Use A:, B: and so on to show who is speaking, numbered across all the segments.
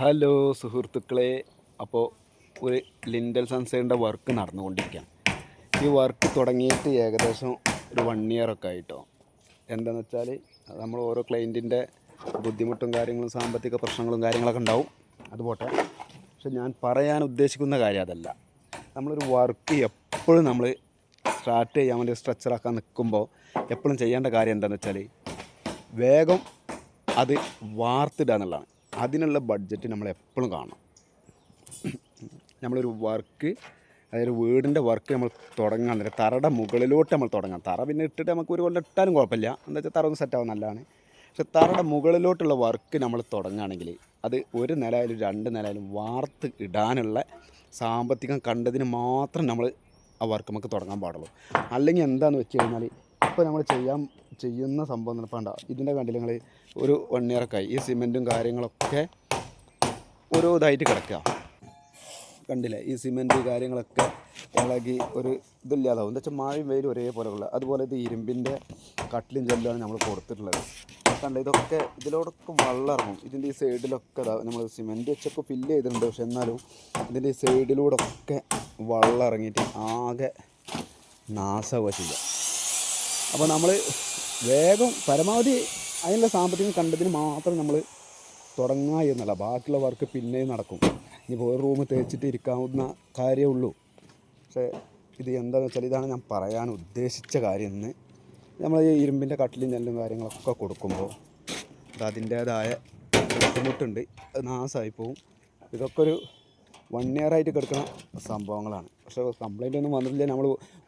A: Hello സുഹൃത്തുക്കളെ അപ്പോൾ ഒരു ലിൻഡൽ സൺസൈഡിന്റെ വർക്ക് നടന്നുകൊണ്ടിരിക്കുകയാണ്. ഈ വർക്ക് തുടങ്ങിയിട്ട് ഏകദേശം ഒരു വൺ ഇയർ ഒക്കെ ആയിട്ടോ. എന്താണെന്ന് വെച്ചാൽ നമ്മൾ ഓരോ ക്ലയന്റിന്റെ ബുദ്ധിമുട്ടും കാര്യങ്ങളും സാമ്പത്തിക പ്രശ്നങ്ങളും കാര്യങ്ങളൊക്കെ ഉണ്ടാവും. അത് പോട്ടെ. പക്ഷെ ഞാൻ പറയാൻ ഉദ്ദേശിക്കുന്ന കാര്യം അതല്ല. നമ്മളൊരു വർക്ക് എപ്പോഴും നമ്മൾ സ്റ്റാർട്ട് ചെയ്യാൻ വേണ്ടി സ്ട്രക്ചറാക്കാൻ നിൽക്കുമ്പോൾ എപ്പോഴും ചെയ്യേണ്ട കാര്യം എന്താണെന്ന് വെച്ചാൽ വേഗം അത് വാർത്തിടുക എന്നുള്ളതാണ്. അതിനുള്ള ബഡ്ജറ്റ് നമ്മൾ എപ്പോഴും കാണണം നമ്മളൊരു വർക്ക് അതായത് വീടിന്റെ വർക്ക് നമ്മൾ തുടങ്ങാൻ നേരം തറയുടെ മുകളിലോട്ട് നമ്മൾ തുടങ്ങാം. തറ പിന്നെ ഇട്ടിട്ട് നമുക്ക് ഒരു കൊല്ലം ഇട്ടാലും കുഴപ്പമില്ല. എന്താ വെച്ചാൽ തറ ഒന്ന് സെറ്റാവും നല്ലതാണ്. പക്ഷെ തറയുടെ മുകളിലോട്ടുള്ള വർക്ക് നമ്മൾ തുടങ്ങുകയാണെങ്കിൽ അത് ഒരു നിലയിലും രണ്ട് നിലയിലും വാർത്ത് ഇടാനുള്ള സാമ്പത്തികം കണ്ടതിന് മാത്രം നമ്മൾ ആ വർക്ക് നമുക്ക് തുടങ്ങാൻ പാടുള്ളൂ. അല്ലെങ്കിൽ എന്താണെന്ന് വെച്ച് കഴിഞ്ഞാൽ ഇപ്പോൾ നമ്മൾ ചെയ്യാൻ ചെയ്യുന്ന സംഭവം എന്ന് പറഞ്ഞാൽ ഇതിന്റെ കണ്ടിൽ നിങ്ങൾ ഒരു വൺ ഇയറൊക്കെ ആയി. ഈ സിമെന്റും കാര്യങ്ങളൊക്കെ ഓരോ ഇതായിട്ട് കിടക്കുക കണ്ടില്ലേ ഈ സിമെന്റ് കാര്യങ്ങളൊക്കെ ഇളകി ഒരു ഇതില്ലാതാവും. എന്താ വെച്ചാൽ മഴയും വെയിലും ഒരേപോലെ ഉള്ളത്. അതുപോലെ ഇത് ഇരുമ്പിന്റെ കട്ടിലും ജെല്ലാണ് നമ്മൾ കൊടുത്തിട്ടുള്ളത്. കണ്ട ഇതൊക്കെ ഇതിലോടൊക്കെ വെള്ളം ഇറങ്ങും ഇതിന്റെ ഈ സൈഡിലൊക്കെ നമ്മൾ സിമെന്റ് വെച്ചൊക്കെ ഫില്ല് ചെയ്തിട്ടുണ്ട്. പക്ഷെ എന്നാലും ഇതിന്റെ ഈ സൈഡിലൂടെ ഒക്കെ വെള്ളം ഇറങ്ങിയിട്ട് ആകെ ചെയ്യുക അപ്പോൾ നമ്മൾ വേഗം പരമാവധി അതിനുള്ള സാമ്പത്തികം കണ്ടതിന് മാത്രം നമ്മൾ തുടങ്ങുക എന്നല്ല. ബാക്കിയുള്ള വർക്ക് പിന്നെ നടക്കും. ഇനിയിപ്പോൾ ഒരു റൂം തേച്ചിട്ട് ഇരിക്കാവുന്ന കാര്യമേ ഉള്ളൂ. പക്ഷേ ഇത് എന്താണെന്ന് വെച്ചാൽ ഇതാണ് ഞാൻ പറയാൻ ഉദ്ദേശിച്ച കാര്യം എന്ന് നമ്മൾ ഈ ഇരുമ്പിന്റെ കട്ടിലും നെല്ലും കാര്യങ്ങളൊക്കെ കൊടുക്കുമ്പോൾ അത് അതിന്റേതായ ബുദ്ധിമുട്ടുണ്ട്. അത് നാശമായി പോവും. ഇതൊക്കെ ഒരു വൺ ഇയർ ആയിട്ട് കിടക്കുന്ന സംഭവങ്ങളാണ്. പക്ഷേ കംപ്ലൈന്റ് ഒന്നും വന്നിട്ടില്ല. നമ്മൾ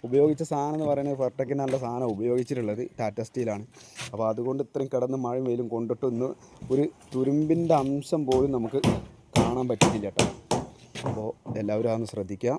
A: ഉപയോഗിച്ച സാധനം എന്ന് പറയുന്നത് ഫെർട്ടയ്ക്ക് നല്ല സാധനം ഉപയോഗിച്ചിട്ടുള്ളത് ടാറ്റ സ്റ്റീലാണ് അപ്പോൾ അതുകൊണ്ട് ഇത്രയും കിടന്ന് മഴയും വെയിലും കൊണ്ടിട്ടൊന്ന് ഒരു തുരുമ്പിന്റെ അംശം പോലും നമുക്ക് കാണാൻ പറ്റിയിട്ടില്ല കേട്ടോ. അപ്പോൾ എല്ലാവരും അതൊന്ന് ശ്രദ്ധിക്കുക.